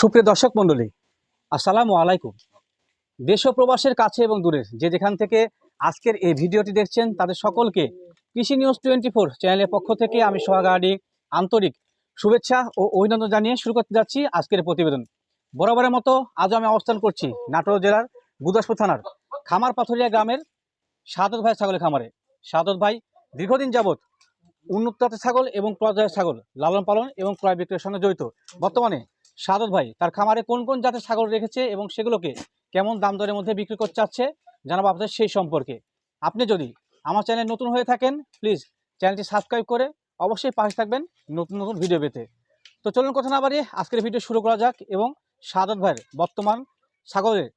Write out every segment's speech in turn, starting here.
সুপ্রিয় দর্শক মণ্ডলী, আসসালামু আলাইকুম। দেশ ও প্রবাসের কাছে এবং দূরের যে যেখান থেকে আজকের এই ভিডিওটি দেখছেন, তাদের সকলকে কৃষি নিউজ টোয়েন্টি ফোর চ্যানেলের পক্ষ থেকে আমি সোহাগাড়ি আন্তরিক শুভেচ্ছা ও অভিনন্দন জানিয়ে শুরু করতে যাচ্ছি আজকের প্রতিবেদন। বরাবরের মতো আজও আমি অবস্থান করছি নাটোর জেলার গুদাসপুর থানার খামার পাথরিয়া গ্রামের সাদত ভাই ছাগলের খামারে। সাদত ভাই দীর্ঘদিন যাবৎ উন্নত ছাগল এবং ক্রয় ছাগল লালন পালন এবং ক্রয় বিক্রয়ের সঙ্গে জড়িত। বর্তমানে সাদত ভাই, তার খামারে কোন কোন জাতের ছাগল রেখেছে এবং সেগুলোকে কেমন দাম দরের মধ্যে বিক্রি করতে চাচ্ছে, জানাব আপনাদের সেই সম্পর্কে। আপনি যদি আমার চ্যানেল নতুন হয়ে থাকেন প্লিজ চ্যানেলটি সাবস্ক্রাইব করে অবশ্যই পাশে থাকবেন নতুন নতুন ভিডিও পেতে। তো চলুন কথা না বাড়িয়ে আজকের ভিডিও শুরু করা যাক এবং সাদত ভাইয়ের বর্তমান ছাগলের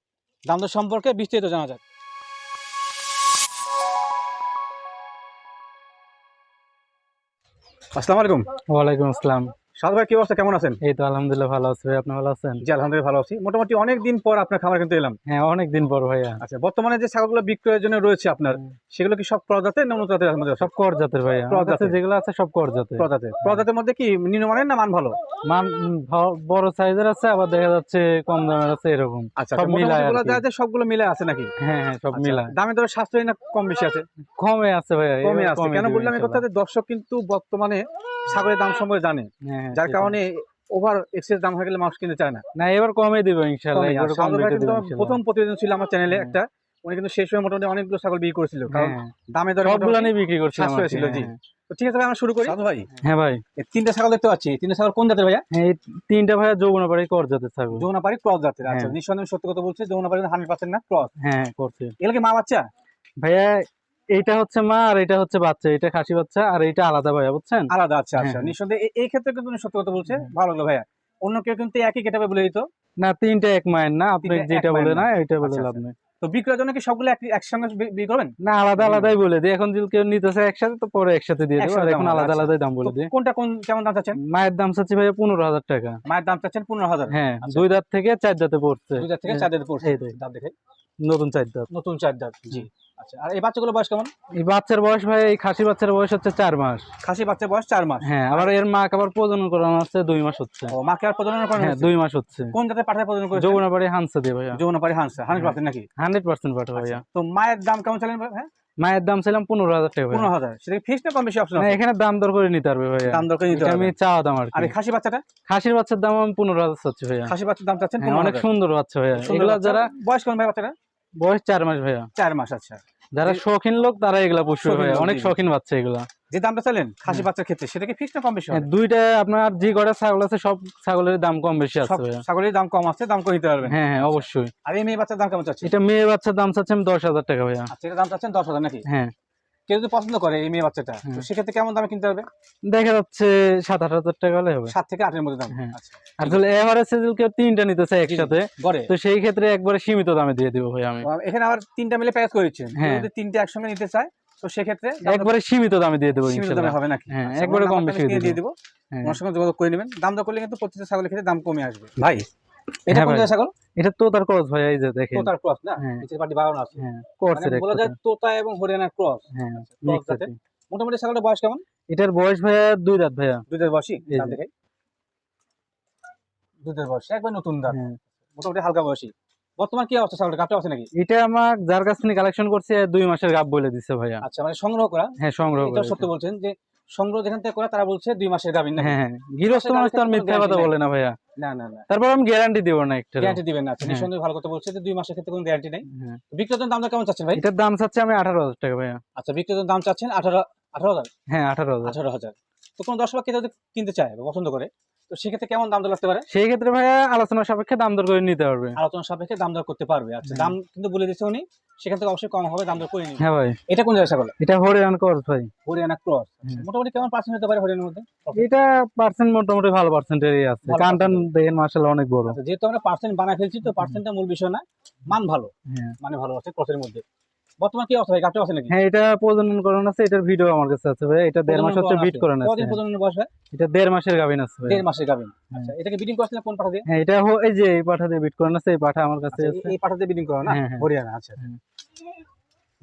দাম দর সম্পর্কে বিস্তারিত জানা যাক। আসসালামু আলাইকুম। ওয়ালাইকুম আসসালাম। সাদত ভাই কি অবস্থা? কেমন আছেন? এই তো আলহামদুলিল্লাহ ভালো আছি ভাই আপনি ভালো আছেন? জি আলহামদুলিল্লাহ ভালো আছি। মোটামুটি অনেক দিন পর আপনার খামার কিন্তু এলাম। হ্যাঁ অনেক দিন পর ভাইয়া। আচ্ছা বর্তমানে যে ছাগলগুলো বিক্রয়ের জন্য রয়েছে আপনার সেগুলো কি সব প্রজাতের জাতের মধ্যে সব কর জাতের ভাইয়া। যেগুলো আছে সব কর জাতের প্রজাতের মধ্যে কি নিম্নমানের না মান ভালো? মান বড় সাইজের আছে আবার দেখা যাচ্ছে কম দামের আছে এরকম। আচ্ছা সব মিলায় আর মোটামুটি বলা কি। যায় যে সবগুলো মিলে আছে নাকি? হ্যাঁ হ্যাঁ সব আচ্ছা, মিলা দামে দরে সাশ্রয়ী না কম বেশি আছে? কমে আছে ভাইয়া কমে আছে। কেন বললাম এই কথা দর্শক কিন্তু বর্তমানে ছাগলের দাম সম্পর্কে জানে। হ্যাঁ, হ্যাঁ, যার কারণে ওভার এক্সেস দাম হয়ে গেলে মানুষ কিনতে চায় না। না এবার কমে দিবে ইনশাল্লাহ। প্রথম প্রতিবেদন ছিল আমার চ্যানেলে। একটা উনি কিন্তু সেই সময় মোটামুটি অনেকগুলো ছাগল বিক্রি করেছিল কারণ হ্যাঁ, দামে দরে সবগুলো নিয়ে বিক্রি সাশ্রয় ছিল, জি। তো ঠিক আছে ভাই আমরা শুরু করি। সাধু ভাই। হ্যাঁ ভাই। এই তিনটা ছাগল দেখতে পাচ্ছি। তিনটা ছাগল কোন জাতের ভাইয়া? হ্যাঁ, এই তিনটা ভাইয়া যৌবনা বাড়ি কর জাতের থাকবে যমুনাপাড়ি ক্রস জাতের আচ্ছা। নিঃসন্দেহে সত্য কথা বলছে যমুনাপাড়ি হান্ড্রেড পার্সেন্ট না ক্রস হ্যাঁ করছে এগুলো কি মা বাচ্চা? ভাইয়া এইটা হচ্ছে মা আর এটা হচ্ছে বাচ্চা এটা খাসি বাচ্চা আর এইটা আলাদা ভাইয়া বুঝছেন? আলাদা আচ্ছা আচ্ছা। হ্যাঁ। নিঃসন্দেহে এই ক্ষেত্রে কিন্তু সত্য কথা বলছে। হ্যাঁ। ভালো লাগল ভাইয়া। অন্য কেউ কিন্তু একই কেটাবে বলে দিত? না তিনটা এক মায়ের না আপনি যেটা বলে না। এটা বলে আচ্ছা, লাভ নেই। তো বিক্রয়ের জন্য কি সবগুলো একসঙ্গে বিক্রি করবেন? না আলাদা আলাদাই বলে দিই। এখন যদি কেউ নিতেছে একসাথে তো পরে একসাথে দিয়ে দেবো। আর এখন আলাদা আচ্ছা। আলাদাই দাম বলে দিই। কোনটা কোন কেমন দাম চাচ্ছেন? মায়ের দাম চাচ্ছি ভাইয়া পনেরো হাজার টাকা। মায়ের দাম চাচ্ছেন পনেরো হাজার। হ্যাঁ আচ্ছা। দুই দাঁত থেকে চার দাঁতে পড়ছে। দুই হাজার থেকে চার হাজার পড়ছে। দাম দেখে। নতুন চার দাঁত। নতুন চার দাঁত জি। আচ্ছা আর এই বাচ্চাগুলো বয়স কেমন? এই বাচ্চার বয়স ভাই এই খাসি বাচ্চার বয়স হচ্ছে চার মাস। খাসি বাচ্চার বয়স চার মাস? হ্যাঁ আবার এর মা আবার প্রজনন করানো হচ্ছে দুই মাস হচ্ছে। ও মাকে আর প্রজনন করেন হ্যাঁ দুই মাস হচ্ছে। কোন জাতের পাঠায় প্রজনন করেছে যৌবনা হানসা দিয়ে ভাইয়া। যমুনাপাড়ি হাঁসা হান্ড্রেড পার্সেন্ট নাকি? হান্ড্রেড পার্সেন্ট পাঠা ভাইয়া। তো মায়ের দাম কেমন চলেন হ্যাঁ? মায়ের দাম ছিলাম পনেরো হাজার টাকা পনেরো হাজার। সেটা ফিক্সড না কম বেশি অপশন এখানে দাম দর করে নিতে পারবে ভাইয়া। দাম দর করে নিতে আমি চাওয়া দাম আর আর খাসি বাচ্চাটা? খাসির বাচ্চার দাম আমি পনেরো হাজার চাচ্ছি ভাইয়া। খাসি বাচ্চার দাম চাচ্ছেন হ্যাঁ, অনেক সুন্দর বাচ্চা ভাইয়া। এগুলা যারা বয়স কেমন ভাই বাচ্চাটা বয়স চার মাস ভাইয়া। চার মাস আচ্ছা। যারা শৌখিন লোক তারা এগুলা পুষবে ভাইয়া। অনেক শৌখিন বাচ্চা এগুলা। যে দামটা চাইলেন খাসি বাচ্চার ক্ষেত্রে সেটা কি ফিক্সড না কম বেশি? দুইটা আপনার যে কটা ছাগল আছে সব ছাগলের দাম কম বেশি আছে ছাগলের দাম কম আছে দাম করে নিতে পারবেন। হ্যাঁ হ্যাঁ অবশ্যই। আর এই মেয়ে বাচ্চার দাম কেমন চাচ্ছেন? এটা মেয়ে বাচ্চার দাম চাচ্ছেন দশ হাজার টাকা ভাইয়া। আচ্ছা এটা দাম চাচ্ছেন দশ হাজার নাকি? হ্যাঁ। কেউ যদি পছন্দ করে এই মেয়ে বাচ্চাটা তো হ্যাঁ। সেক্ষেত্রে কেমন দামে কিনতে হবে দেখা যাচ্ছে সাত আট হাজার টাকা হলে হবে। সাত থেকে আটের মধ্যে দাম। হ্যাঁ। আচ্ছা। আর তাহলে এভারেজ যদি কেউ তিনটা নিতে চায় একসাথে তো সেই ক্ষেত্রে একবারে সীমিত দামে দিয়ে দিব ভাই আমি। এখানে আবার তিনটা মিলে প্যাকেজ করে দিচ্ছেন হ্যাঁ। যদি তিনটে একসঙ্গে নিতে চায় তো সেক্ষেত্রে একবারে সীমিত দামে দিয়ে দেবো সীমিত দামে হবে নাকি? হ্যাঁ, আচ্ছা, একবারে কম বেশি দিয়ে দিব। হ্যাঁ। সঙ্গে যোগাযোগ করে নেবেন। দাম দর করলে কিন্তু প্রত্যেকটা ছাগলের ক্ষেত্রে দাম কমে আসবে। ভাই এটা হ্যাঁ কোন ছাগল? এটা তো ক্রস ভাই এই যে দেখেন। তোতার ক্রস না? হ্যাঁ। নিচের পাটি বাগানো আছে। হ্যাঁ মানে বলা যায় তোতা এবং ক্রস। হ্যাঁ। মোটামুটি ছাগলের বয়স কেমন? এটার বয়স ভাইয়া দুই ভাইয়া। বয়সী? একবার নতুন। মোটামুটি হালকা বয়সী। বর্তমান কি অবস্থা ছাগলের আছে নাকি? এটা আমার যার কাছ থেকে কালেকশন করছে দুই মাসের গাব বলে দিছে ভাইয়া। আচ্ছা মানে সংগ্রহ করা? হ্যাঁ সংগ্রহ এটা সত্য বলছেন যে সংগ্রহ যেখান থেকে করা তারা বলছে দুই মাসের গাভিন না হ্যাঁ হ্যাঁ গৃহস্থ মানুষ তো আর মিথ্যা কথা বলে না ভাইয়া। না না না। তারপর আমি গ্যারান্টি দিব না একটা গ্যারান্টি দিবেন না। হ্যাঁ। ভালো কথা বলছে দুই মাসের ক্ষেত্রে কোনো গ্যারান্টি নেই। হ্যাঁ। বিক্রেতার দামটা কেমন চাচ্ছেন ভাই? এটার দাম চাচ্ছে আমি আঠারো হাজার টাকা ভাইয়া। আচ্ছা বিক্রেতার দাম চাচ্ছেন আঠারো আঠারো হাজার? হ্যাঁ আঠারো হাজার। আঠারো হাজার। তো কোনো দশ কেউ যদি কিনতে চায় বা পছন্দ করে তো সেক্ষেত্রে কেমন দাম দর লাগতে পারে? সেই ক্ষেত্রে ভাইয়া আলোচনা সাপেক্ষে দাম দর করে নিতে পারবে। আলোচনা সাপেক্ষে দাম দর করতে পারবে। আচ্ছা হ্যাঁ। দাম কিন্তু বলে দিচ্ছে উনি। সেখান থেকে অবশ্যই কম হবে দাম দর করে নিবে হ্যাঁ ভাই। এটা কোন জায়গায় ছাগল এটা হরিয়ান কর ভাই। হরিয়ানা ক্রস। হ্যাঁ। মোটামুটি কেমন পার্সেন্ট হতে পারে হরিয়ানার মধ্যে? এটা পার্সেন্ট মোটামুটি ভালো পার্সেন্টেরই আছে। ভালো কান টান percent। দেখেন মার্শাল অনেক বড়। আচ্ছা, যেহেতু আমরা পার্সেন্ট বানা ফেলছি তো পার্সেন্টটা মূল বিষয় না মান ভালো। হ্যাঁ। মানে ভালো আছে ক্রসের মধ্যে। বর্তমান কি অবস্থা ভাই? গাপটা আছে নাকি? হ্যাঁ এটা প্রজনন করানো আছে এটার ভিডিও আমার কাছে আছে ভাই। এটা দেড় মাস হচ্ছে বিট করানো আছে। কদিন প্রজননের বয়স হয় এটা দেড় মাসের গাবিন আছে ভাই। দেড় মাসের গাভিন। হ্যাঁ। আচ্ছা এটাকে বিডিং করছিলেন কোন পাঠা দিয়ে? হ্যাঁ এটা এই যে এই পাঠা দিয়ে বিট করানো আছে এই পাঠা আমার কাছে আচ্ছা, আছে। এই- পাঠা দিয়ে বিডিং করো না। হরিয়ানা আচ্ছা।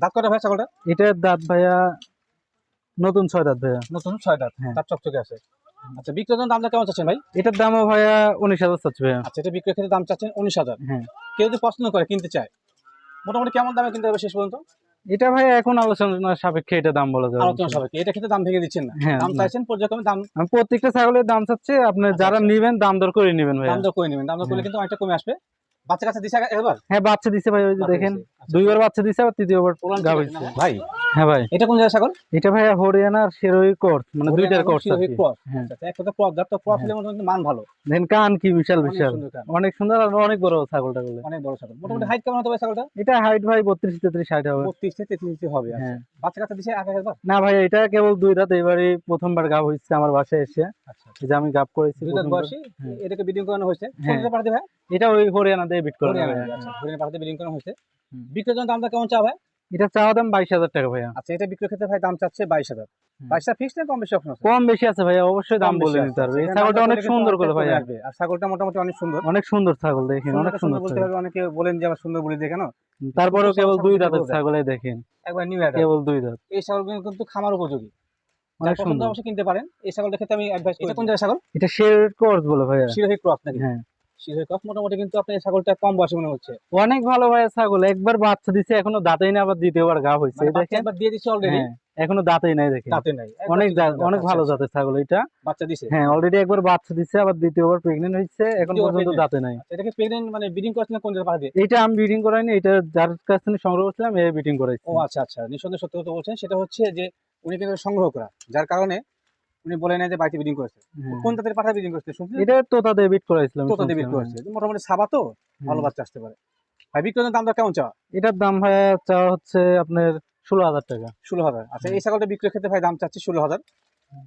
দাঁত কটা ভাই ছাগলটা? এটার দাঁত ভাইয়া নতুন ছয় দাঁত ভাইয়া। নতুন ছয় দাঁত? হ্যাঁ। তার চকচকে আছে। আচ্ছা দামটা কেমন চাচ্ছেন ভাই? এটার দামও ভাইয়া উনিশ হাজার চাচ্ছে ভাইয়া। আচ্ছা এটা ক্ষেত্রে দাম চাচ্ছেন উনিশ হাজার। হ্যাঁ। কেউ যদি পছন্দ করে কিনতে চায় মোটামুটি কেমন দামে কিনতে হবে শেষ পর্যন্ত? এটা ভাইয়া এখন আলোচনা সাপেক্ষে এটা দাম বলা যাবে আলোচনা সবাইকে এটা ক্ষেত্রে দাম ভেঙে দিচ্ছেন না। হ্যাঁ দাম চাইছেন পর্যায়ক্রমে দাম প্রত্যেকটা ছাগলের দাম চাচ্ছে আপনি আচ্ছা, যারা আচ্ছা। নিবেন দাম দর করে নিবেন ভাইয়া। দাম দর করে নেবেন। দাম দর করলে হ্যাঁ। কিন্তু অনেকটা কমে আসবে। বাচ্চা কাছে দিছে এবার? হ্যাঁ বাচ্চা দিছে ভাই ওই যে দেখেন। দুইবার বাচ্চা দিছে আর তৃতীয়বার ভাই? হ্যাঁ ভাই। এটা কোন জায়গা ছাগল? এটা ভাইয়া হরিয়ানার শেরোই কোর্স মানে দুইটার কোর্স ক্রস হ্যাঁ। আচ্ছা এক কথা ক্রস দাঁত ক্রস হ্যাঁ। মোটামুটি মান ভালো। দেখেন কান কি বিশাল বিশাল। অনেক সুন্দর আর অনেক বড় ছাগলটা গুলো অনেক বড় ছাগল। মোটামুটি হাইট কেমন পারে ছাগলটা? এটা হাইট ভাই বত্রিশ তেত্রিশ ষাট হবে। বত্রিশ থেকে তেত্রিশ ইঞ্চি হবে আচ্ছা। হ্যাঁ। বাচ্চা কাছে দিছে আগে একবার? না ভাই এটা কেবল দুই রাত এবারই প্রথমবার গাব হয়েছে আমার বাসায় এসে। আচ্ছা এই যে আমি গাব করেছি দুই। হ্যাঁ। এটাকে বিডিং করানো হয়েছে? হ্যাঁ। কোন পাঠাতে ভাই? এটা ওই হরিয়ানা দিয়ে বিট করে হরিয়ানা। আচ্ছা। পাঠাতে বিডিং করানো হয়েছে? জন্য দামটা কেমন চা ভাই? এটা চাওয়া দাম বাইশ হাজার টাকা ভাইয়া। আচ্ছা এটা বিক্রয় ক্ষেত্রে ভাই দাম চাচ্ছে বাইশ হাজার। বাইশটা ফিক্স না কম বেশি অপশন আছে? কম বেশি আছে ভাইয়া অবশ্যই দাম বলে বেশি পারবে। এই ছাগলটা অনেক সুন্দর করে ভাইয়া। আর ছাগলটা মোটামুটি অনেক সুন্দর। অনেক সুন্দর ছাগল দেখেন অনেক সুন্দর বলতে ছাগল। অনেকে বলেন যে আবার সুন্দর বলি দেখে তারপরেও কেবল দুই দাঁতের ছাগলে দেখেন। একবার নিউ অ্যাডাল্ট কেবল দুই দাঁত। এই ছাগলগুলো কিন্তু খামার উপযোগী। অনেক সুন্দর। অবশ্যই কিনতে পারেন। এই ছাগলটা ক্ষেত্রে আমি অ্যাডভাইস এটা কোন জায়গায় ছাগল? এটা শের কোর্স বলে ভাইয়া। শিরোহী ক্রস নাকি? হ্যাঁ। শিরোহী মোটামুটি কিন্তু আপনি এই ছাগলটা কম বয়সে মনে হচ্ছে। অনেক ভালো ভাইয়া ছাগল একবার বাচ্চা দিছে এখনও দাঁতেই না আবার দ্বিতীয়বার গা হয়েছে এই বাচ্চা দেখেন। একবার দিয়ে দিচ্ছে অলরেডি হ্যাঁ এখনও দাঁতেই নাই দেখেন। দাঁতে নাই অনেক ঠিক জাত- আছে, অনেক আচ্ছা, ভালো আচ্ছা। জাতের ছাগল এটা। বাচ্চা দিছে? হ্যাঁ অলরেডি একবার বাচ্চা দিছে আবার দ্বিতীয়বার প্রেগনেন্ট হয়েছে এখন পর্যন্ত দাঁতে নাই। এটাকে মানে ব্রিডিং করছেন কোন জায়গায় দিয়ে? এটা আমি করাইনি এটা যার কাছ থেকে সংগ্রহ করছিলাম করাইছি। ও আচ্ছা আচ্ছা নিঃসন্দেহে সত্য কথা বলছেন সেটা হচ্ছে যে উনি কিন্তু সংগ্রহ করা যার কারণে উনি বলে না যে বাড়িতে ব্রিডিং করেছে। হ্যাঁ। কোন জাতের পাঠা ব্রিডিং করেছে শুনছেন? এটা তোতা দিয়ে বিট করাইছিলাম তোতা দিয়ে শুনছিলাম, করেছে। মোটামুটি সাবা তো হ্যাঁ। ভালো বাচ্চা আসতে পারে। ভাই বিক্রয়ের দামটা কেমন চাওয়া? এটার দাম ভাইয়া চাওয়া হচ্ছে আপনার ষোলো হাজার টাকা। ষোলো হাজার। আচ্ছা এই ছাগলটা বিক্রয় ক্ষেত্রে ভাই দাম চাচ্ছি ষোলো হাজার।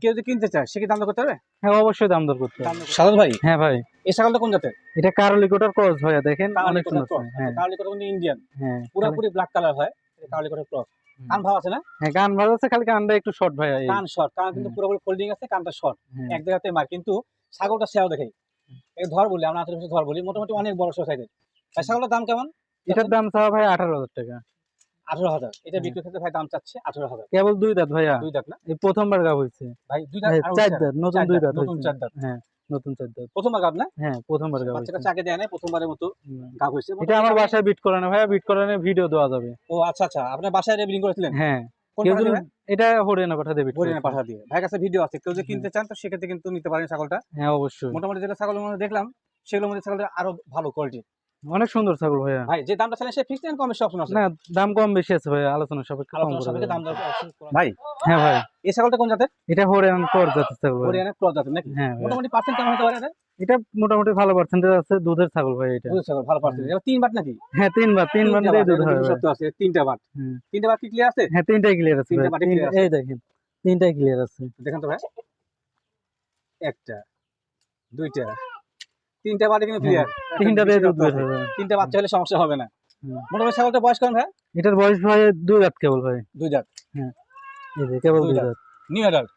কেউ যদি কিনতে চায় সে কি দাম দর করতে হবে হ্যাঁ অবশ্যই দাম দর করতে হবে। সাদত ভাই? হ্যাঁ ভাই। এই ছাগলটা কোন জাতের? এটা কারলিকোটার ক্রস ভাইয়া দেখেন অনেক সুন্দর হ্যাঁ কার্লিকটা কিন্তু ইন্ডিয়ান হ্যাঁ। পুরোপুরি ব্ল্যাক কালার হয় কার্লিকটা ক্রস। কান ভালো আছে না? হ্যাঁ ভালো আছে খালি কানটা একটু শর্ট এই। কান শর্ট কান কিন্তু পুরোপুরি ফোল্ডিং আছে কানটা শর্ট হ্যাঁ। এক জায়গাতে মার কিন্তু ছাগলটা সেও দেখে। এই ধর বলি আমরা আশেপাশে ধর বলি মোটামুটি অনেক বড় ভাই ছাগলের দাম কেমন? এটার দাম চাওয়া ভাই আঠারো হাজার টাকা। আঠারো হাজার। এটা হুম। বিক্রি ক্ষেত্রে ভাই দাম চাচ্ছে আঠারো হাজার। কেবল দুই দাঁত ভাইয়া। দুই দাঁত না? এই প্রথমবার গাব হয়েছে। ভাই দুই দাঁত হ্যাঁ, চার। দাঁত নতুন দুই দাঁত নতুন চার দাঁত। হ্যাঁ। নতুন চার দাঁত প্রথমবার গাব না? হ্যাঁ প্রথমবার গাব দেয় না প্রথমবারের মতো গাব হয়েছে। এটা আমার বাসায় বিট করানো ভাইয়া বিট করানো ভিডিও দেওয়া যাবে। ও আচ্ছা আচ্ছা। আপনার বাসায় রেবিলিং করেছিলেন? হ্যাঁ? এটা হরিয়ানা পাঠা দেবে হরিয়ানা পাঠা দিয়ে। ভাই কাছে ভিডিও আছে। কেউ যদি কিনতে চান তো সেক্ষেত্রে কিন্তু নিতে পারেন ছাগলটা। হ্যাঁ অবশ্যই। মোটামুটি যেটা দেখলাম সেগুলোর মধ্যে ছাগলটা আরও ভালো কোয়ালিটি অনেক সুন্দর ছাগল ভাইয়া। ভাই যে দামটা চাইলেন সে ফিক্সড এন্ড কমের অপশন আছে না দাম কম বেশি আছে ভাইয়া আলোচনা সাপেক্ষে কম করা দাম করা- ভাই। হ্যাঁ ভাই। এই ছাগলটা কোন জাতের? এটা হরিয়ানা কর জাতের ছাগল হরিয়ানা ক্রস জাতের নাকি? হ্যাঁ মোটামুটি পার্সেন্ট কেমন হতে পারে এটা এটা মোটামুটি ভালো পার্সেন্টেজ আছে দুধের ছাগল ভাই এটা। দুধ ছাগল ভালো পার্সেন্ট এটা তিন বাট নাকি? হ্যাঁ তিনবার তিনবার তিনটা দিয়ে বাট, দুধ হয় সত্য আছে তিনটা বাট। হুম। তিনটা বাট কি ক্লিয়ার আছে? হ্যাঁ তিনটাই ক্লিয়ার আছে তিনটা ভাই। বাটে তিন- clear আছে। এই দেখেন তিনটাই ক্লিয়ার আছে। দেখেন তো ভাই। একটা দুইটা তিনটা বাটে কিন্তু ক্লিয়ার তিনটা দিয়ে দুধ বের হবে। তিনটা বাচ্চা হলে সমস্যা হবে না। মোটামুটি ছাগলটা বয়স কেমন ভাই? এটার বয়স ভাই দুই রাত কেবল ভাই। দুই দাঁত এই যে কেবল দুই রাত নিউ অ্যাডাল্ট?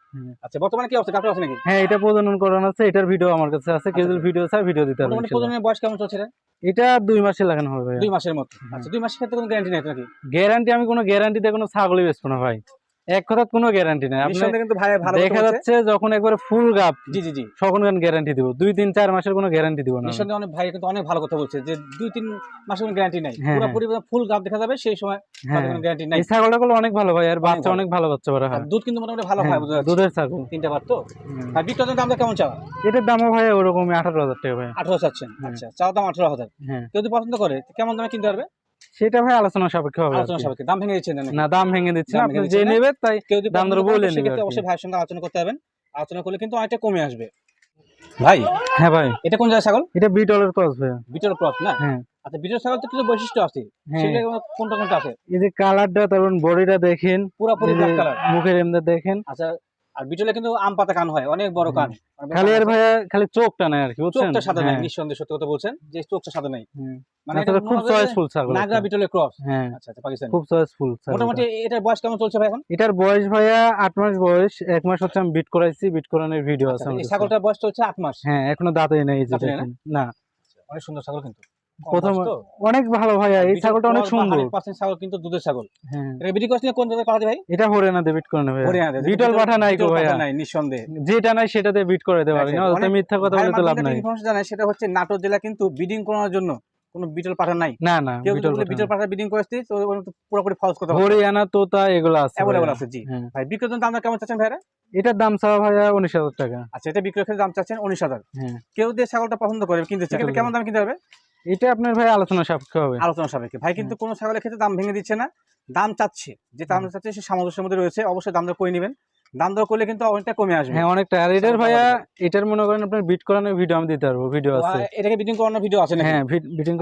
আচ্ছা বর্তমানে কি অবস্থা? আছে নাকি? হ্যাঁ এটা প্রজনন করানো আছে এটার ভিডিও আমার কাছে আছে। কেউ। ভিডিও ভিডিও দিতে প্রজননের বয়স কেমন চলছে রে? এটা দুই মাসে লাগানো হবে ভাই দুই মাসের মতো আচ্ছা দুই মাসের ক্ষেত্রে কোনো গ্যারান্টি নেই নাকি? গ্যারান্টি আমি কোনো গ্যারান্টিতে কোনো ছাগলই বেচবো না ভাই। এক কথা কোনো গ্যারান্টি নেই। আপনি নিঃসন্দেহে কিন্তু ভাই ভালো দেখা যাচ্ছে যখন একবার ফুল গাপ জি জি জি। তখন গ্যারান্টি দিব। দুই তিন চার মাসের কোনো গ্যারান্টি দিব না। নিঃসন্দেহে অনেক ভাই কিন্তু অনেক ভালো কথা বলছে যে দুই তিন মাসের কোনো গ্যারান্টি নাই। হ্যাঁ, পুরোপুরি ফুল গাব দেখা যাবে সেই সময় হ্যাঁ। কোনো গ্যারান্টি নাই। ছাগলটা গুলো অনেক ভালো ভাই আর বাচ্চা অনেক ভালো বাচ্চা বড় হয়। দুধ কিন্তু মোটামুটি ভালো হয় বোঝা যাচ্ছে দুধের ছাগল। তিনটা বার তো। আর বিক্রয়ের দামটা কেমন চাওয়া? এটার দামও ভাই ওরকমই আঠারো হাজার টাকা ভাই আঠারো চাচ্ছেন? হ্যাঁ। আচ্ছা চাওয়া দাম আঠারো হাজার। হ্যাঁ। কেউ যদি পছন্দ করে কেমন দামে কিনতে পারবে? সেটা ভাই আলোচনা সাপেক্ষে হবে আলোচনা সাপেক্ষে। দাম ভেঙে দিচ্ছেন না দাম ভেঙে দিচ্ছে। না দাম আপনি যে নেবে তাই কেউ যদি দাম করে, বলে নিবে অবশ্যই ভাইয়ের সঙ্গে আলোচনা করতে হবেন আলোচনা করলে কিন্তু অনেকটা কমে আসবে। ভাই হ্যাঁ ভাই। এটা কোন জায়গায় ছাগল? এটা বিটলের ক্রস ভাই। বিটল ক্রস না? হ্যাঁ। আচ্ছা বিটল ছাগল তো কিছু বৈশিষ্ট্য আছে। হ্যাঁ। সেগুলো কোনটা কোনটা আছে? এই যে কালারটা তারপর বডিটা দেখেন। যে ব্ল্যাক কালার মুখের এমনি দেখেন। আচ্ছা আর বিটলে কিন্তু আম পাতা কান হয় অনেক বড় কান। খালি আর ভাইয়া খালি চোখটা নাই আর কি বুঝছেন? চোখটা সাদা নাই হ্যাঁ, নিঃসন্দেহে সত্যি কথা বলছেন যে চোখটা সাদা নাই। মানে আসলে খুব চয়েসফুল ছাগল নাগরা এটা। বিটলের ক্রস হ্যাঁ। আচ্ছা আচ্ছা পাকিস্তান। খুব চয়েসফুল মোটামুটি এটার বয়স কেমন চলছে ভাই এখন? এটার বয়স ভাইয়া আট মাস বয়স এক মাস হচ্ছে আমি বিট করাইছি বিট করানোর ভিডিও আছে আচ্ছা, এই ছাগলটার বয়স চলছে আট মাস? হ্যাঁ এখনও দাঁতই নেই এই যে না? অনেক সুন্দর ছাগল কিন্তু। প্রথম অনেক ভালো ভাইয়া এই ছাগলটা অনেক সুন্দর। 100% ছাগল কিন্তু দুধের ছাগল। হ্যাঁ। বিক্রি কোন জায়গায় ভাই? এটা হরিয়ানা দিয়ে বিট করে নেবে। বিটল পাঠা নাই ভাইয়া। নাই নিঃসন্দেহে। যেটা নাই সেটাতে বিট করে দিতে পারি আচ্ছা, না ওতে মিথ্যা কথা বলে তো লাভ নাই। ইনফরমেশন জানাই সেটা হচ্ছে নাটোর জেলা কিন্তু বিডিং জন্য কোনো বিটল পাঠা নাই। না বিটল বিটল পাঠা বিডিং তো পুরোপুরি ফলস কথা হরিয়ানা তোতা এগুলো আছে অ্যাভেলেবল আছে জি। হ্যাঁ। ভাই দাম কেমন চাচ্ছেন ভাইরা এটার দাম চাওয়া ভাইয়া উনিশ হাজার টাকা। আচ্ছা এটা দাম চাচ্ছেন উনিশ হাজার। হ্যাঁ। কেউ যে ছাগলটা পছন্দ করে কিনতে কেমন দাম কিনতে হবে এটা আপনার ভাই আলোচনা সাপেক্ষে হবে। আলোচনা সাপেক্ষে। ভাই কিন্তু কোনো ছাগলের ক্ষেত্রে দাম ভেঙে দিচ্ছে না। দাম চাচ্ছে। যে দাম চাচ্ছে সে সামঞ্জস্যের মধ্যে রয়েছে। অবশ্যই দামটা কই করে নেবেন। দাম দর করলে কিন্তু অনেকটা কমে আসবে। হ্যাঁ অনেকটা। আর এটার ভাইয়া এটার মনে করেন আপনার বিট করানোর ভিডিও আমি দিতে পারব ভিডিও আছে। এটাকে বিডিং করানোর ভিডিও আছে হ্যাঁ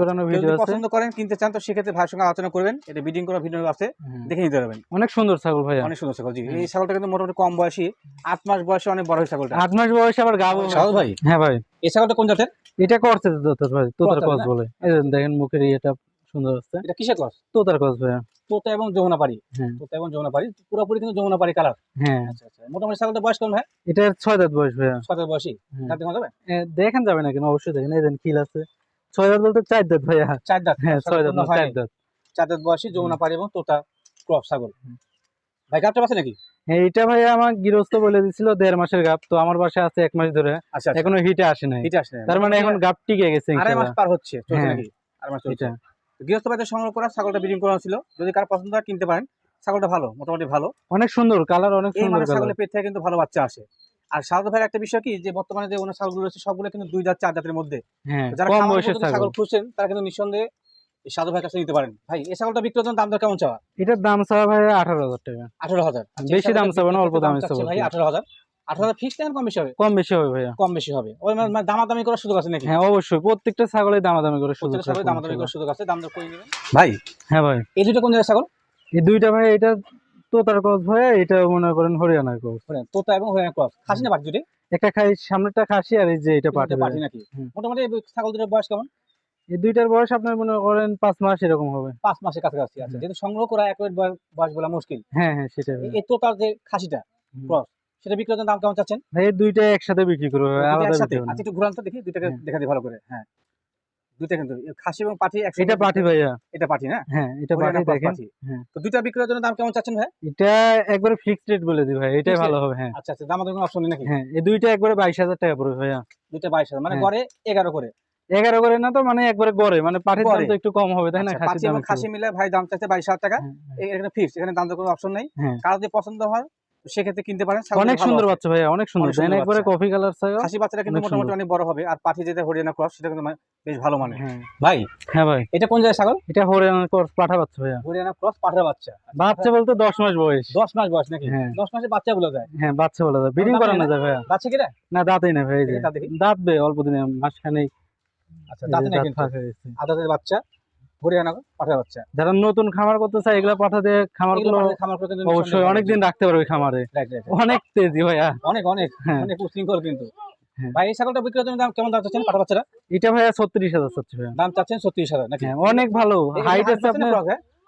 করানোর ভিডিও আছে। পছন্দ করেন কিনতে চান তো সেক্ষেত্রে ভাইয়ের সঙ্গে আলোচনা করবেন। এটা বিডিং করার ভিডিও আছে হ্যাঁ। দেখে নিতে পারবেন। অনেক সুন্দর ছাগল ভাইয়া। অনেক সুন্দর ছাগল জি। এই ছাগলটা কিন্তু মোটামুটি কম বয়সী। আট মাস বয়সে অনেক বড় ছাগলটা। আট মাস বয়সে আবার গাবো সাহস ভাই? হ্যাঁ ভাই। এই ছাগলটা কোন জাতের? এটা করছে ভাই তোতার কস বলে। এই দেখেন মুখের ইয়েটা। সুন্দর এটা কিসের ক্রস তোতার ভাইয়া। তোতা এবং যমুনা পাড়ি। হ্যাঁ। তোতা এবং যমুনা পাড়ি পুরোপুরি কিন্তু যমুনা পাড়ি কালার হ্যাঁ। আচ্ছা আচ্ছা। মোটামুটি ছাগলটা বয়স কেমন ভাই এটার ছয় দাঁত বয়স ভাইয়া। সতেরো বয়সী? হ্যাঁ। দাঁত দেখা যাবে? দেখেন যাবে না কেন? অবশ্যই দেখেন। এই দেন খিল আছে। ছয় দাঁত বলতে চার দাঁত ভাইয়া। চার দাঁত। হ্যাঁ ছয় দাঁত চার দাঁত। চার দাঁত বয়সী যমুনা পাড়ি এবং তোতা ক্রস ছাগল। ভাই আছে নাকি? হ্যাঁ এটা ভাইয়া আমার গৃহস্থ বলে দিছিল দেড় মাসের গাপ। তো আমার বাসায় আছে এক মাস ধরে। আচ্ছা আচ্ছা। এখনও হিটে আসে নাই। তার মানে এখন গাপ টিকে গেছে আড়াই মাস পার হচ্ছে হ্যাঁ। নাকি? আড়াই মাস গৃহস্থ বাড়িতে সংগ্রহ করা ছাগলটা ব্রিডিং করা ছিল। যদি কার পছন্দ হয় কিনতে পারেন। ছাগলটা ভালো মোটামুটি ভালো। অনেক সুন্দর কালার অনেক সুন্দর মানে ছাগলের পেট থেকে কিন্তু ভালো বাচ্চা আসে। আর সাউথ ভাইয়ের একটা বিষয় কি যে বর্তমানে যে অন্য ছাগলগুলো রয়েছে সবগুলো কিন্তু দুই দাঁত চার দাঁতের মধ্যে। হ্যাঁ যারা কম বয়সের ছাগল। খুঁজছেন তারা কিন্তু নিঃসন্দেহে সাধু ভাইয়ের কাছে নিতে পারেন। ভাই এই ছাগলটা জন্য দাম দর কেমন চাওয়া? এটার দাম চাওয়া ভাই আঠারো হাজার টাকা। আঠারো হাজার। বেশি দাম চাবো না, অল্প দাম চাবো। ভাই? আঠারো হাজার। আঠারো ফিক্স কম বেশি হবে? কম বেশি হবে ভাইয়া। কম বেশি হবে। ওই মানে মানে দামাদামি করার সুযোগ আছে নাকি? হ্যাঁ অবশ্যই। প্রত্যেকটা ছাগলের দামাদামি করে সুযোগ প্রত্যেকটা ছাগলের দামাদামি করার সুযোগ আছে। দাম দর করে নেবেন। ভাই? হ্যাঁ ভাই। এই দুটো কোন জায়গায় ছাগল? এই দুইটা ভাই এটা তোতার ভাইয়া এটা মনে করেন হরিয়ানার কস হরিয়ানা, তোতা এবং হরিয়ানা ক্রস। খাসি না বাকি দুটো একটা খাই সামনেটা খাসি আর এই যে এটা পাটে নাকি? মোটামুটি ছাগল দুটোর বয়স কেমন? এই দুইটার বয়স আপনার মনে করেন পাঁচ মাস এরকম হবে। পাঁচ মাসের কাছাকাছি আছে। যেহেতু সংগ্রহ করা এক বয়স বলা মুশকিল। হ্যাঁ হ্যাঁ সেটা এই তোতার যে খাসিটা ক্রস সেটা বিক্রেতার দাম কেমন চাচ্ছেন? ভাই এই দুইটা একসাথে বিক্রি করব আলাদা একসাথে? আচ্ছা একটু ঘুরান তো দেখি দুইটাকে হ্যাঁ। দেখা দিই ভালো করে হ্যাঁ। দুইটা কিন্তু খাসি এবং পাঠি একসাথে এটা পাঠি ভাইয়া। এটা পাঠি না? হ্যাঁ এটা cross দেখেন। হ্যাঁ। তো দুইটা বিক্রয়ের জন্য দাম কেমন চাচ্ছেন ভাই? এটা একবারে ফিক্সড রেট বলে দি ভাই এটাই ভালো হবে হ্যাঁ। আচ্ছা আচ্ছা দাম আমাদের কোনো অপশন নেই নাকি? হ্যাঁ এই দুইটা একবারে বাইশ হাজার টাকা পড়বে ভাইয়া। দুইটা বাইশ হাজার মানে হ্যাঁ। গড়ে এগারো করে। এগারো করে না তো মানে একবারে গড়ে মানে পাঠির দাম তো একটু কম হবে তাই না? আচ্ছা, খাসি মিলে ভাই দাম চাচ্ছে বাইশ হাজার টাকা। এখানে ফিক্স এখানে দাম কোনো অপশন নেই। কারও যদি পছন্দ হয় তো সেক্ষেত্রে কিনতে পারেন অনেক সুন্দর বাচ্চা ভাইয়া অনেক সুন্দর। দেন একবারে কফি কালার ছাগল খাসি বাচ্চাটা কিন্তু মোটামুটি অনেক বড় হবে আর পাঠি যেটা হরিয়ানা ক্রস সেটা কিন্তু মানে বেশ ভালো মানে হ্যাঁ। ভাই হ্যাঁ ভাই। এটা কোন জায়গায় ছাগল? এটা হরিয়ানার ক্রস পাঠা বাচ্চা হরিয়ানা ক্রস বাচ্চা। বাচ্চা বলতে দশ মাস বয়স। দশ মাস বয়স নাকি? হ্যাঁ। মাসে বাচ্চা বলে যায়? হ্যাঁ বাচ্চা বলা যায়। ব্রিডিং বাচ্চা কিনা না? দাঁতই না ভাই দাঁত। দাঁতবে অল্প দিনে মাসখানেক আচ্ছা দাঁতে না কিন্তু। আদাতের বাচ্চা? হরিয়ানা পাঠার বাচ্চা যারা নতুন খামার করতে চায় এগুলা পাঠা খামার এগুলো গুলো পাঠাতে খামার করে অবশ্যই নিঃসন্দেহে অনেক রাখতে পারবে খামারে। অনেক তেজি ভাইয়া। অনেক অনেক হ্যাঁ। অনেক উশৃঙ্খল কিন্তু। হ্যাঁ। ভাই এই ছাগলটা বিক্রি দাম কেমন দাম চাচ্ছেন? পাঠা বাচ্চারা এটা ভাইয়া ছত্রিশ হাজার চাচ্ছে ভাইয়া। দাম চাচ্ছেন ছত্রিশ হাজার নাকি? হ্যাঁ অনেক ভালো। হাইট আছে আপনার?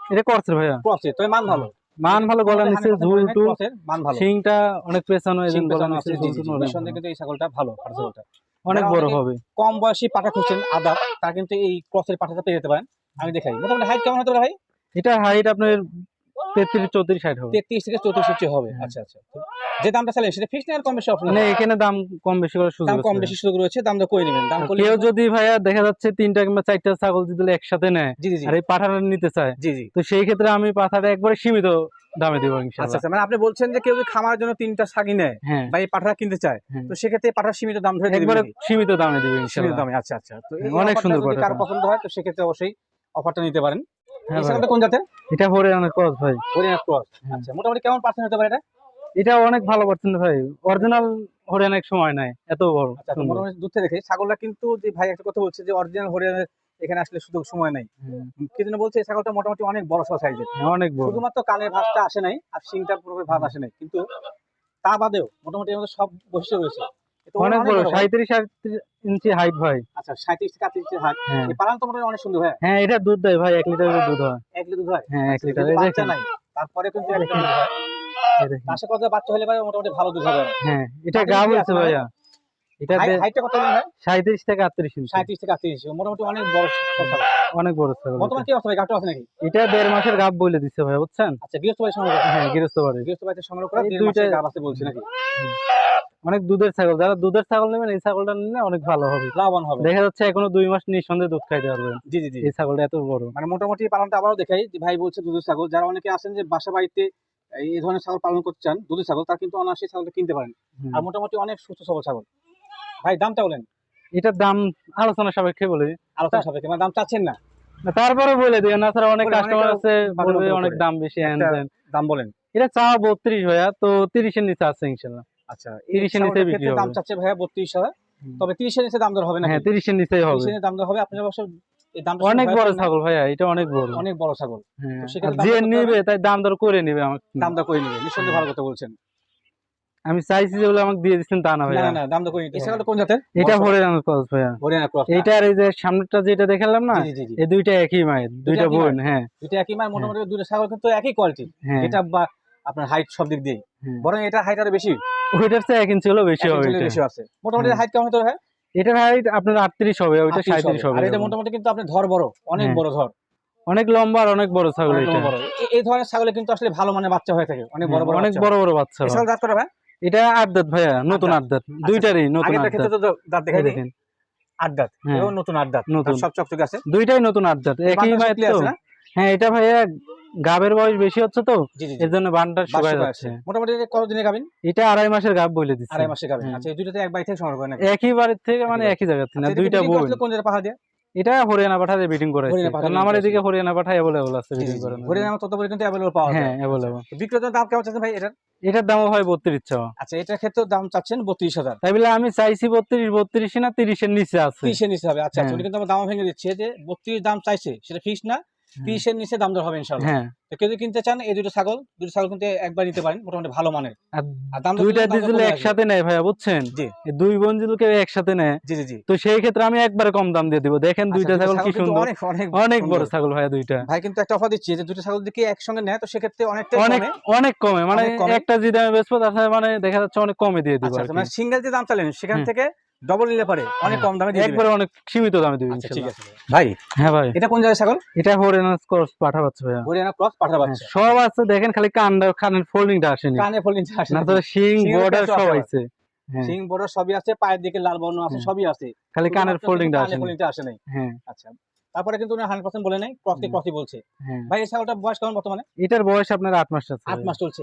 এটা করছে ভাইয়া। Cross তবে মান ভালো। মান ভালো গলা নিচে ঝুল টুল। মান ভালো। শিংটা অনেক পেছানো গলা নিচে ঝুল টুল ভালো। কিন্তু এই ছাগলটা ভালো ছাগলটা অনেক বড় হবে। কম বয়সী পাঠা খুঁজছেন আদা তা কিন্তু এই ক্রসের পাঠাটা পেয়ে যেতে পারেন। আমি দেখাই। মোটামুটি হাইট কেমন হতে পারে ভাই? এটা হাইট আপনার তেত্রিশ চৌত্রিশ হাইট হবে। তেত্রিশ থেকে চৌত্রিশ ইঞ্চি হবে। হ্যাঁ। আচ্ছা আচ্ছা। যে দামটা চাইলেন সেটা ফিক্স না কম বেশি অপশন মানে এখানে দাম কম বেশি করার সুযোগ কম বেশি সুযোগ রয়েছে দাম দর নেবেন? দাম করলে কেউ যদি ভাইয়া দেখা যাচ্ছে তিনটা কিংবা চারটা ছাগল যদি একসাথে নেয় জি জি জি। আর এই পাঠাটা নিতে চায় জি জি। তো সেই ক্ষেত্রে আমি পাঠাটা একবারে সীমিত দামে দিব আচ্ছা আচ্ছা মানে আপনি বলছেন যে কেউ যদি খামার জন্য তিনটা ছাগি নেয় হ্যাঁ। বা এই পাঠা কিনতে চায় হ্যাঁ। তো সেক্ষেত্রে পাঠার সীমিত দাম ধরে একবারে সীমিত দামে দিবে সীমিত দামে আচ্ছা আচ্ছা। তো অনেক সুন্দর পছন্দ হয় তো সেক্ষেত্রে অবশ্যই অফারটা নিতে পারেন। হ্যাঁ এই ছাগলটা কোন জাতের? এটা হরিয়ানার ক্রস ভাই। হরিয়ানা ক্রস। আচ্ছা মোটামুটি কেমন পার্সেন্ট হতে পারে এটা? এটা অনেক ভালো পাচ্ছেন ভাই। অরিজিনাল হরিয়ানা এক সময় নাই এত বড়। আচ্ছা। মোটামুটি দূর থেকে দেখে। ছাগলটা কিন্তু যে ভাই একটা কথা বলছে যে অরিজিনাল হরিয়ানার এখানে আসলে সুযোগ সময় নাই। কি জন্য বলছে? এই ছাগলটা মোটামুটি অনেক বড় সড় সাইজের হ্যাঁ, অনেক বড়। শুধুমাত্র কানের ভাঁজটা আসে নাই আর শিংটা পুরোপুরি ভাঁজ আসে নাই। কিন্তু তা বাদেও মোটামুটি আমাদের সব বৈশিষ্ট্য রয়েছে। অনেক বড় ইঞ্চি হাইট ভাই আচ্ছা থেকে হ্যাঁ। এই পালান তো মোটামুটি অনেক সুন্দর ভাই হ্যাঁ এটা দুধ দেয় ভাই এক লিটার দুধ হয়। লিটার দুধ হয়? হ্যাঁ লিটার এই দেখেন। নাই তারপরে কিন্তু হয় বাচ্চা হলে ভাই মোটামুটি ভালো দুধ হবে। হ্যাঁ এটা গা হয়েছে ভাইয়া। এটা হাইটটা কত বলেন ভাই? সাঁত্রিশ থেকে আটত্রিশ ইঞ্চি। সাঁত্রিশ থেকে আটত্রিশ মোটামুটি অনেক বড় ছাগল অনেক বড় ছাগল বর্তমানে কি অবস্থা ভাই? আছে নাকি? এটা দেড় মাসের গাব বলে দিচ্ছে ভাই বুঝছেন? আচ্ছা গৃহস্থ বাড়ি সংগ্রহ হ্যাঁ গৃহস্থ বাড়ি। গৃহস্থ বাড়িতে সংগ্রহ করা দেড় মাসের গাভ আছে বলছে নাকি? অনেক দুধের ছাগল। যারা দুধের ছাগল নেবেন এই ছাগলটা নিলে অনেক ভালো হবে। লাভবান হবে। দেখা যাচ্ছে এখনও দুই মাস নিঃসন্দেহে দুধ খাইতে পারবেন। জি জি জি। এই ছাগলটা এত বড়। মানে মোটামুটি পালনটা আবারও দেখাই যে ভাই বলছে দুধের ছাগল। যারা অনেকে আছেন যে বাসা বাড়িতে এই ধরনের ছাগল পালন করতে চান দুধের ছাগল তার কিন্তু অনায়াসে ছাগলটা কিনতে পারেন। আর মোটামুটি অনেক সুস্থ সবল ছাগল। ভাই দামটা বলেন। এটার দাম আলোচনা সাপেক্ষে বলে। আলোচনা সাপেক্ষে মানে দাম চাচ্ছেন না? তারপরে বলে দিই না স্যার অনেক কাস্টমার আছে বলবে অনেক দাম বেশি দাম বলেন। এটা চা বত্রিশ ভাইয়া তো তিরিশের নিচে আছে ইনশাল্লাহ। আচ্ছা তিরিশের নিচে বিক্রি দাম চাচ্ছে ভাইয়া বত্রিশ হাজার। তবে তিরিশের নিচে দাম দর হবে না হ্যাঁ তিরিশের নিচেই হবে। দাম দর হবে আপনার অবশ্য অনেক বড় ছাগল ভাইয়া এটা অনেক বড়। অনেক বড় ছাগল। হ্যাঁ যে নিবে তাই দাম দর করে নিবে আমার দাম দর করে নিবে নিঃসন্দেহে ভালো কথা বলছেন। আমি চাইছি যেগুলো আমাকে দিয়ে দিচ্ছেন তা না না ভাইয়া। না না দাম করে নিতে এই ছাগলটা কোন জাতের? এটা আনার ক্রস ভাইয়া। হরিয়ানা ক্রস এইটা আর এই যে সামনেরটা যেটা দেখালাম না এই দুইটা একই মায়ের দুইটা একই বোন হ্যাঁ। দুটো একই মায়ের মোটামুটি দুটো ছাগল কিন্তু একই কোয়ালিটি হ্যাঁ। এটা বা আপনার হাইট সব দিক দিয়ে হ্যাঁ। বরং এটা হাইট আরও বেশি। ওইটার চেয়ে এক ইঞ্চি হলো বেশি হবে এটা। বেশি আছে। মোটামুটি হ্যাঁ। হাইট কেমন হতে হয় এটার হাইট আপনার আটত্রিশ হবে ওইটা সাঁত্রিশ হবে। আর এটা মোটামুটি কিন্তু আপনার ধর বড় অনেক হ্যাঁ। বড় ধর। অনেক লম্বা আর অনেক বড় ছাগল এটা। এই ধরনের ছাগলে কিন্তু আসলে ভালো মানে বাচ্চা হয়ে থাকে। অনেক বড় হ্যাঁ, বড় অনেক বড় বড় বাচ্চা ছাগল দাঁত করে ভাই? এটা আট দাঁত ভাইয়া নতুন আট দাঁত দুইটারই নতুন আগেরটার আট ক্ষেত্রে দাঁত তো দাঁত দেখাই দেখেন। আট হ্যাঁ। এবং নতুন আট নতুন। সব চকচকে আছে? দুইটাই নতুন আট একই শুকিয়ে তো। হ্যাঁ এটা ভাইয়া গাবের বয়স বেশি হচ্ছে তো এর জন্য বানটা শুকায় যাচ্ছে। মোটামুটি কতদিনে গাবেন এটা আড়াই মাসের গাব বলে দিচ্ছে। আড়াই মাসে খাবেন হ্যাঁ। আচ্ছা এই দুইটাতে এক বাড়ি থেকে সংগ্রহ করেন নাকি? একই বাড়ির থেকে মানে একই একই জায়গা থেকে না আচ্ছা, দুইটা বোন কোন জায়গায় পাহাড় দিয়ে? এটা হরিয়ানা পাঠাতে বিটিং করে কারণ আমার এদিকে হরিয়ানা পাঠা অ্যাভেলেবল আছে বিটিং করে হরিয়ানা তত পর্যন্ত অ্যাভেলেবল পাওয়া যায়। হ্যাঁ অ্যাভেলেবল বিক্রেতার দাম কেমন চাচ্ছেন ভাই এটার? এটার দাম হয় বত্রিশ চাওয়া আচ্ছা এটার ক্ষেত্রে দাম চাচ্ছেন বত্রিশ হাজার। তাই বলে আমি চাইছি বত্রিশ বত্রিশ না তিরিশের নিচে আছে। তিরিশের নিচে হবে। আচ্ছা আচ্ছা হ্যাঁ। কিন্তু আমার দাম ভেঙে দিচ্ছে। যে বত্রিশ দাম চাইছে সেটা ফিক্স না? তিরিশের নিচে দাম দর হবে ইনশাল্লাহ হ্যাঁ। তো কেউ যদি কিনতে চান এই দুটো ছাগল দুটো ছাগল কিন্তু একবার নিতে পারেন মোটামুটি ভালো মানের। আর দাম দুইটা দিলে একসাথে নেয় ভাইয়া বুঝছেন? জি। এই দুই বোন যদি একসাথে নেয় জি জি জি। তো সেই ক্ষেত্রে আমি একবারে কম দাম দিয়ে দিব। দেখেন দুইটা আচ্ছা, ছাগল কি সুন্দর। অনেক অনেক অনেক বড় ছাগল ভাইয়া দুইটা। ভাই কিন্তু একটা অফার দিচ্ছি যে দুটো ছাগল দিকে একসঙ্গে নেয় তো সেক্ষেত্রে অনেকটাই অনেক কমে। অনেক কমে। মানে একটা যে দামে বেচবো তার সাথে মানে দেখা যাচ্ছে অনেক কমে দিয়ে দিব আচ্ছা আচ্ছা। মানে সিঙ্গেল যে দাম চালেন সেখান থেকে ডবল নিলে পারে। অনেক হ্যাঁ, কম দামে দিয়ে একবারে অনেক সীমিত দামে দিব আচ্ছা ঠিক আছে ভাই। হ্যাঁ ভাই। এটা কোন জায়গায় ছাগল? এটা হরিয়ানা ক্রস পাঠা ভাইয়া। হরিয়ানা ক্রস পাঠা বাচ্চা। সব আছে দেখেন খালি কান্ডা কানের ফোল্ডিংটা আসেনি। কানে ফলিন আসে না না তো শিং বর্ডার সব আছে আছে। হ্যাঁ। সিং বড় সবই আছে পায়ের দিকে লাল বর্ণ আছে হ্যাঁ। সবই আছে। খালি কানের ফোল্ডিংটা আসেনি। ফোল্ডিংটা আসে নাই। হ্যাঁ। আচ্ছা তারপরে কিন্তু উনি হান্ড্রেড পার্সেন্ট বলে নাই ক্রসি হুম। ক্রসি বলছে। ভাই এই ছাগলটা বয়স কেমন বর্তমানে? এটার বয়স আপনার আট মাস আছে আট। মাস চলছে।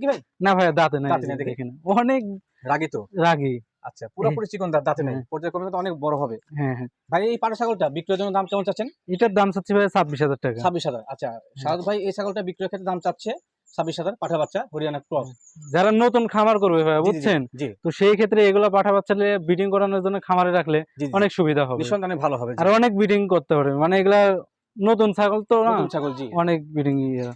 কি ভাই? না ভাইয়া দাঁতে নাই দাঁতে দেখেন অনেক রাগি তো। রাগী। আচ্ছা পুরোপুরি চিকন দাঁত দাঁতে নাই হ্যাঁ। পর্যায়ক্রমে তো অনেক বড় হবে। হ্যাঁ হ্যাঁ। ভাই এই পাটা ছাগলটা বিক্রয়ের জন্য দাম কেমন চাচ্ছেন? এটার দাম চাচ্ছি ভাই ছাব্বিশ হাজার টাকা। ছাব্বিশ হাজার আচ্ছা। ভাই এই ছাগলটা বিক্রয়ের ক্ষেত্রে দাম চাচ্ছে ছাব্বিশ হাজার পাঠা বাচ্চা হরিয়ানা ক্রস। যারা নতুন খামার করবে জি, বুঝছেন? তো সেই ক্ষেত্রে এগুলো পাঠা বাচ্চা বিডিং করানোর জন্য খামারে রাখলে। অনেক সুবিধা হবে। অনেক ভালো হবে আর অনেক বিডিং করতে পারবে। মানে এগুলা নতুন ছাগল তো নতুন ছাগল জি। অনেক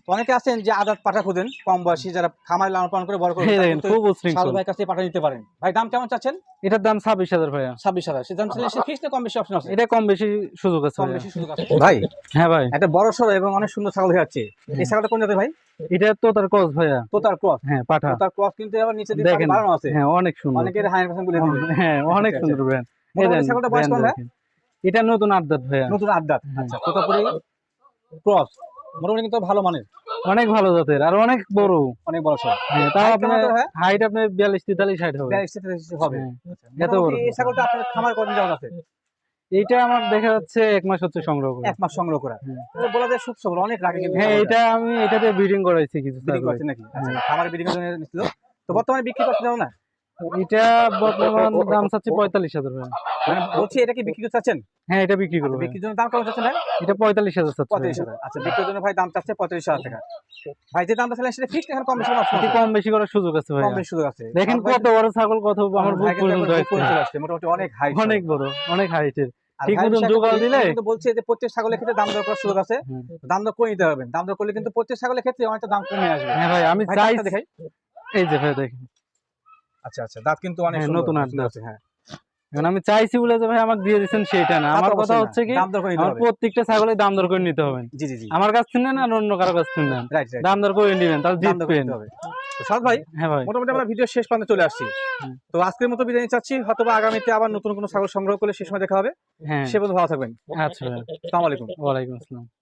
তো অনেকে আছেন যে আদাত পাঠা খুদেন কম বয়সী যারা খামারে লালন পালন করে বড় করে দেখেন খুব উশৃঙ্খল ভাই কাছে পাঠা নিতে পারেন। ভাই দাম কেমন চাচ্ছেন? এটার দাম ছাব্বিশ হাজার ভাইয়া। ছাব্বিশ হাজার। সে দাম ছিল সে ফিক্স না কম বেশি অপশন আছে? এটা কম বেশি সুযোগ আছে কম বেশি সুযোগ আছে। ভাই হ্যাঁ ভাই। এটা বড় সড়ো এবং অনেক সুন্দর ছাগল হয়ে যাচ্ছে। এই ছাগলটা কোন জাতের ভাই? এটা তো তার কস ভাইয়া। তোতার ক্রস? হ্যাঁ পাঠা। তোতার ক্রস কিন্তু আবার নিচে দিয়ে। বাড়ানো আছে। হ্যাঁ অনেক সুন্দর। অনেকের হাই পার্সেন্ট বলে হ্যাঁ অনেক সুন্দর ব্র্যান্ড। মোটামুটি ছাগলটা বয়স কম ভাই? এটা নতুন আড্ডাত ভাইয়া। নতুন আড্ডা হুম। আচ্ছা তোতাপুরি ক্রস। মোটামুটি কিন্তু ভালো মানের। অনেক ভালো জাতের আর অনেক বড়। অনেক বড় সড়ো হ্যাঁ তাও আপনার হাইট আপনার বিয়াল্লিশ তেতাল্লিশ হাইট হবে। বিয়াল্লিশ থেকে তেত্রিশ হবে। হ্যাঁ। আচ্ছা, এত বড়। এই ছাগলটা আপনার খামার কদিন যাওয়া আছে? এইটা আমার দেখা যাচ্ছে এক মাস হচ্ছে সংগ্রহ করে। এক মাস সংগ্রহ করা। হুম। তো বলা যায় সুখ সবল অনেক রাগে হ্যাঁ এটা আমি এটাতে ব্রিডিং করাইছি কিছু বিক্রি ছাগল। নাকি? আচ্ছা হ্যাঁ। খামারে বিক্রি করে নিছিল। তো বর্তমানে বিক্রি করতে যাও না? এটা দাম হাজার ভাইয়া মানে বলছি এটা কি বিক্রি হ্যাঁ বিক্রি এটা হাজার আচ্ছা ভাই দাম চাচ্ছে হাজার টাকা ভাই দেখেন কত বড় ছাগল কত আমার আসছে, মোটামুটি অনেক হাই অনেক বড় অনেক হাইটের যে ছাগলের ক্ষেত্রে দাম করার সুযোগ আছে দাম পারবেন দাম দর করলে কিন্তু ছাগলের ক্ষেত্রে দাম কমে আসবে হ্যাঁ ভাই আমি চাই দেখাই এই যে ভাই দেখেন আচ্ছা আচ্ছা। দাঁত কিন্তু অনেক হ্যাঁ, নতুন আছে, হ্যাঁ। এখন আমি চাইছি বলে যে ভাই আমাকে দিয়ে দিচ্ছেন সেইটা না। আমার কথা হচ্ছে কি আমার প্রত্যেকটা ছাগলের দাম দর করে নিতে হবে। জি জি জি। আমার কাছ থেকে অন্য কারও কাছ থেকে দাম দর করে নিবেন তাহলে জিতবেন। সাদ ভাই হ্যাঁ ভাই। মোটামুটি আমরা ভিডিও শেষ চলে আসছি। তো আজকের মতো বিদায় চাচ্ছি। হয়তো আগামীতে আবার নতুন কোনো ছাগল সংগ্রহ করলে সে সময় দেখা হবে। হ্যাঁ। সে পর্যন্ত ভালো থাকবেন। আচ্ছা আসসালামু আলাইকুম আসসালাম।